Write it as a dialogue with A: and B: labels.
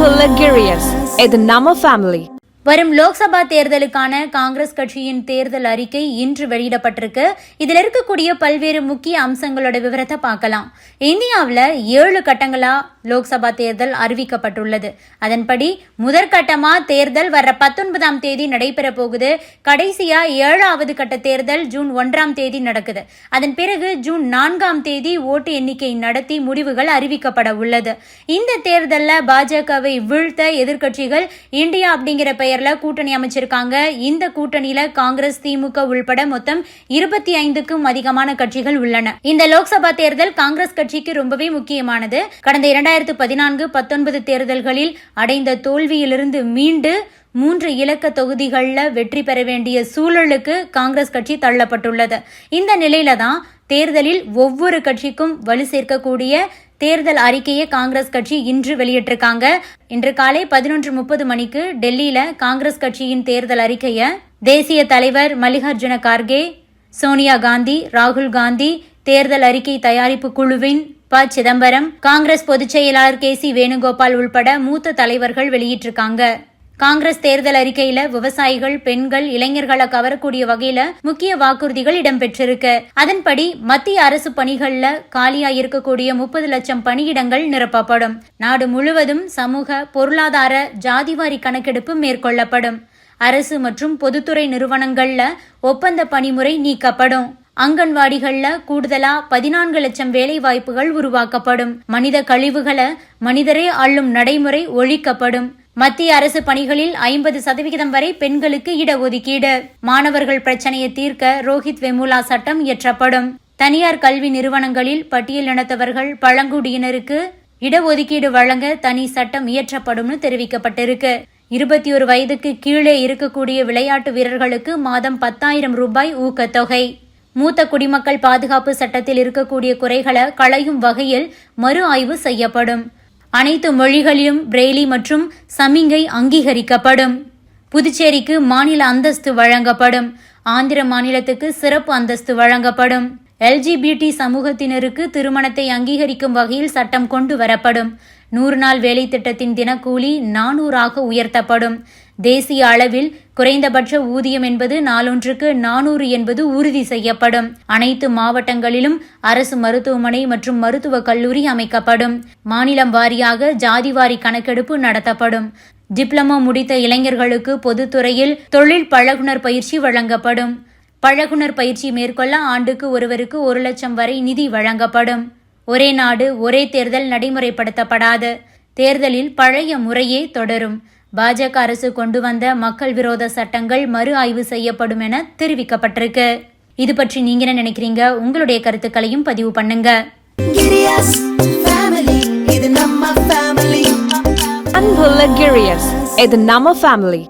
A: அன்புள்ள கிரியஸ் இது நம்ம ஃபேமிலி
B: வரும் லோக்சபா தேர்தலுக்கான காங்கிரஸ் கட்சியின் தேர்தல் அறிக்கை இன்று வெளியிடப்பட்டிருக்கு. இதில் இருக்கக்கூடிய பல்வேறு முக்கிய அம்சங்களோட விவரத்தை பார்க்கலாம். இந்தியாவில் ஏழு கட்டங்களா லோக்சபா தேர்தல் அறிவிக்கப்பட்டுள்ளது. அதன்படி முதற்கட்டமா தேர்தல் வர பத்தொன்பதாம் தேதி நடைபெற போகுது. கடைசியா ஏழாவது கட்ட தேர்தல் ஜூன் ஒன்றாம் தேதி நடக்குது. அதன் பிறகு ஜூன் நான்காம் தேதி ஓட்டு எண்ணிக்கை நடத்தி முடிவுகள் அறிவிக்கப்பட உள்ளது. இந்த தேர்தலில் பாஜகவை வீழ்த்த எதிர்க்கட்சிகள் இந்தியா அப்படிங்கிற பெயர் பேரில் கூட்டணி அமைச்சிருக்காங்க. இந்த கூட்டணியில காங்கிரஸ் திமுக உள்பட மொத்தம் இருபத்தி ஐந்துக்கும் அதிகமான கட்சிகள் உள்ளன. இந்த லோக்சபா தேர்தல் காங்கிரஸ் கட்சிக்கு ரொம்பவே முக்கியமானது. கடந்த இரண்டாயிரத்து பதினான்கு பத்தொன்பது தேர்தல்களில் அடைந்த தோல்வியிலிருந்து மீண்டு மூன்று இலக்க தொகுதிகளில் வெற்றி பெற வேண்டிய சூழலுக்கு காங்கிரஸ் கட்சி தள்ளப்பட்டுள்ளது. இந்த நிலையில தான் தேர்தலில் ஒவ்வொரு கட்சிக்கும் வலு சேர்க்கக்கூடிய தேர்தல் அறிக்கையை காங்கிரஸ் கட்சி இன்று வெளியிட்டிருக்காங்க. இன்று காலை பதினொன்று முப்பது மணிக்கு டெல்லியில காங்கிரஸ் கட்சியின் தேர்தல் அறிக்கையை தேசிய தலைவர் மல்லிகார்ஜுன கார்கே சோனியா காந்தி ராகுல் காந்தி தேர்தல் அறிக்கை தயாரிப்பு குழுவின் ப. சிதம்பரம் காங்கிரஸ் பொதுச் செயலாளர் கே. சி. வேணுகோபால் உள்பட மூத்த தலைவர்கள் வெளியிட்டிருக்காங்க. காங்கிரஸ் தேர்தல் அறிக்கையில விவசாயிகள் பெண்கள் இளைஞர்களை கவரக்கூடிய வகையில முக்கிய வாக்குறுதிகள் இடம்பெற்றிருக்கு. அதன்படி மத்திய அரசு பணிகள்ல காலியா இருக்கக்கூடிய முப்பது லட்சம் பணியிடங்கள் நிரப்பப்படும். நாடு முழுவதும் சமூக பொருளாதார ஜாதிவாரி கணக்கெடுப்பு மேற்கொள்ளப்படும். அரசு மற்றும் பொதுத்துறை நிறுவனங்கள்ல ஒப்பந்த பணிமுறை நீக்கப்படும். அங்கன்வாடிகள்ல கூடுதலா பதினான்கு லட்சம் வேலை வாய்ப்புகள் உருவாக்கப்படும். மனித கழிவுகளை மனிதரே அள்ளும் நடைமுறை ஒழிக்கப்படும். மத்திய அரசு பணிகளில் ஐம்பது சதவிகிதம் வரை பெண்களுக்கு இடஒதுக்கீடு. மாணவர்கள் பிரச்சனையை தீர்க்க ரோஹித் வெமுலா சட்டம் இயற்றப்படும். தனியார் கல்வி நிறுவனங்களில் பட்டியலினத்தவர்கள் பழங்குடியினருக்கு இடஒதுக்கீடு வழங்க தனி சட்டம் இயற்றப்படும்னு தெரிவிக்கப்பட்டிருக்கு. இருபத்தி ஒரு வயதுக்கு கீழே இருக்கக்கூடிய விளையாட்டு வீரர்களுக்கு மாதம் பத்தாயிரம் ரூபாய் ஊக்கத்தொகை. மூத்த குடிமக்கள் பாதுகாப்பு சட்டத்தில் இருக்கக்கூடிய குறைகளை களையும் வகையில் மறு ஆய்வு செய்யப்படும். அனைத்து மொழிகளிலும் பிரெய்லி மற்றும் சமிங்கை அங்கீகரிக்கப்படும். புதுச்சேரிக்கு மாநில அந்தஸ்து வழங்கப்படும். ஆந்திர மாநிலத்துக்கு சிறப்பு அந்தஸ்து வழங்கப்படும். எல்ஜிபிடி சமூகத்தினருக்கு திருமணத்தை அங்கீகரிக்கும் வகையில் சட்டம் கொண்டு வரப்படும். நூறு நாள் வேலை திட்டத்தின் தினக்கூலி நானூறாக உயர்த்தப்படும். தேசிய அளவில் குறைந்தபட்ச ஊதியம் என்பது நாளொன்றுக்கு நானூறு என்பது உறுதி செய்யப்படும். அனைத்து மாவட்டங்களிலும் அரசு மருத்துவமனை மற்றும் மருத்துவக் கல்லூரி அமைக்கப்படும். மாநிலம் வாரியாக ஜாதிவாரி கணக்கெடுப்பு நடத்தப்படும். டிப்ளமோ முடித்த இளைஞர்களுக்கு பொதுத்துறையில் தொழில் பழகுனர் பயிற்சி வழங்கப்படும். பழகுனர் பயிற்சி மேற்கொள்ள ஆண்டுக்கு ஒருவருக்கு ஒரு லட்சம் வரை நிதி வழங்கப்படும். ஒரே நாடு ஒரே தேர்தல் நடைமுறைப்படுத்தப்படாது. தேர்தலில் பழைய முறையே தொடரும். பாஜக அரசு கொண்டு வந்த மக்கள் விரோத சட்டங்கள் மறு ஆய்வு செய்யப்படும் என தெரிவிக்கப்பட்டிருக்கு. இது பற்றி நீங்க என்ன நினைக்கிறீங்க? உங்களுடைய கருத்துக்களையும் பதிவு பண்ணுங்க.
A: அன்புள்ள கிரியஸ் இது நம்ம ஃபேமிலி